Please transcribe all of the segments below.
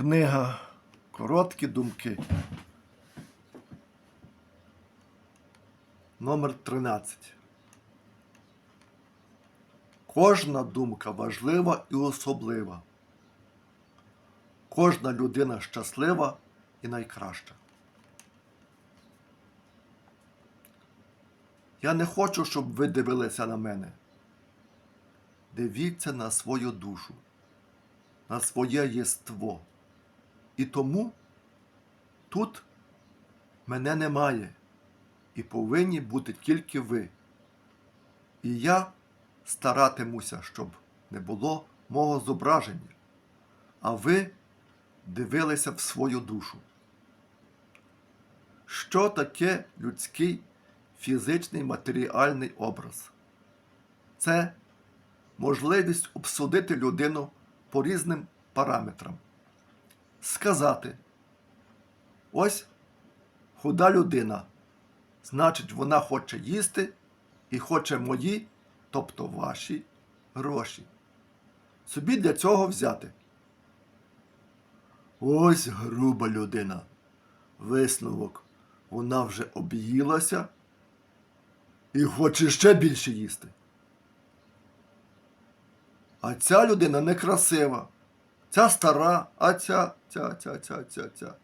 Книга Короткі думки. Номер 13. Кожна думка важлива і особлива. Кожна людина щаслива і найкраща. Я не хочу, щоб ви дивилися на мене. Дивіться на свою душу, на своє єство. І тому тут мене немає, і повинні бути тільки ви. І я старатимуся, щоб не було мого зображення, а ви дивилися в свою душу. Що таке людський фізичний матеріальний образ? Це можливість обсудити людину по різним параметрам сказати: ось худа людина. Значить, вона хоче їсти і хоче мої, тобто ваші гроші. Собі для цього взяти. Ось груба людина. Висновок. Вона вже об'їлася і хоче ще більше їсти. А ця людина некрасива. Ця стара, а ця, ця, ця, ця, ця, ця.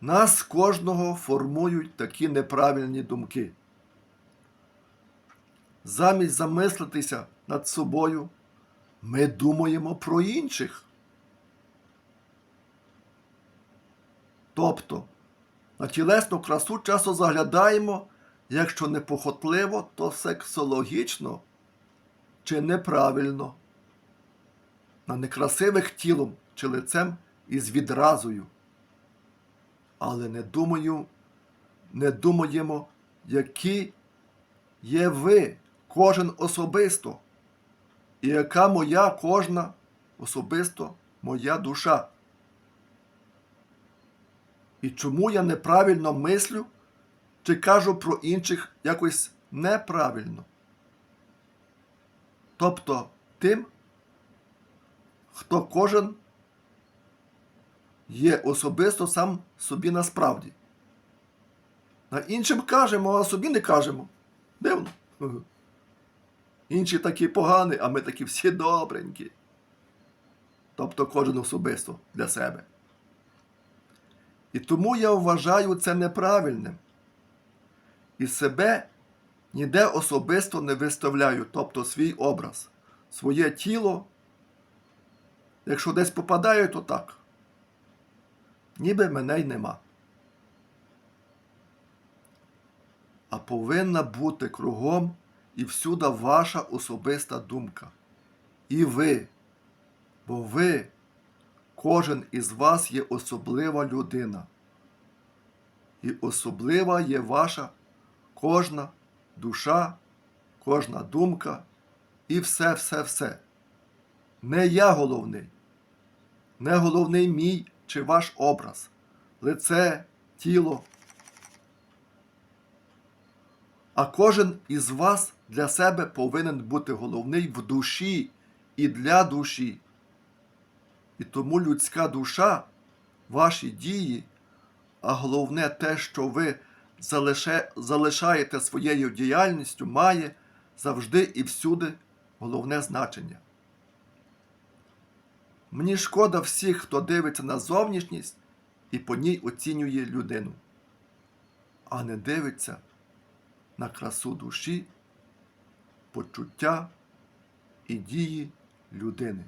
Нас кожного формують такі неправильні думки. Замість замислитися над собою, ми думаємо про інших. Тобто, на тілесну красу часто заглядаємо, якщо не похотливо, то сексологічно чи неправильно на некрасивих тілом чи лицем із відразою. Але не думаю, не думаємо, які є ви, кожен особисто, і яка моя кожна особисто моя душа. І чому я неправильно мислю чи кажу про інших якось неправильно? Тобто тим, хто кожен є особисто сам собі насправді. На іншим кажемо, а собі не кажемо. Дивно. Інші такі погані, а ми такі всі добренькі. Тобто кожен особисто для себе. І тому я вважаю це неправильним. І себе ніде особисто не виставляю, тобто свій образ, своє тіло. Якщо десь попадаю, то так. Ніби мене й нема. А повинна бути кругом і всюди ваша особиста думка. І ви. Бо ви, кожен із вас є особлива людина. І особлива є ваша кожна душа, кожна думка і все, все, все. Не я головний, не головний мій чи ваш образ, лице, тіло. А кожен із вас для себе повинен бути головний в душі і для душі. І тому людська душа, ваші дії, а головне те, що ви залишаєте своєю діяльністю, має завжди і всюди головне значення. Мені шкода всіх, хто дивиться на зовнішність і по ній оцінює людину, а не дивиться на красу душі, почуття і дії людини.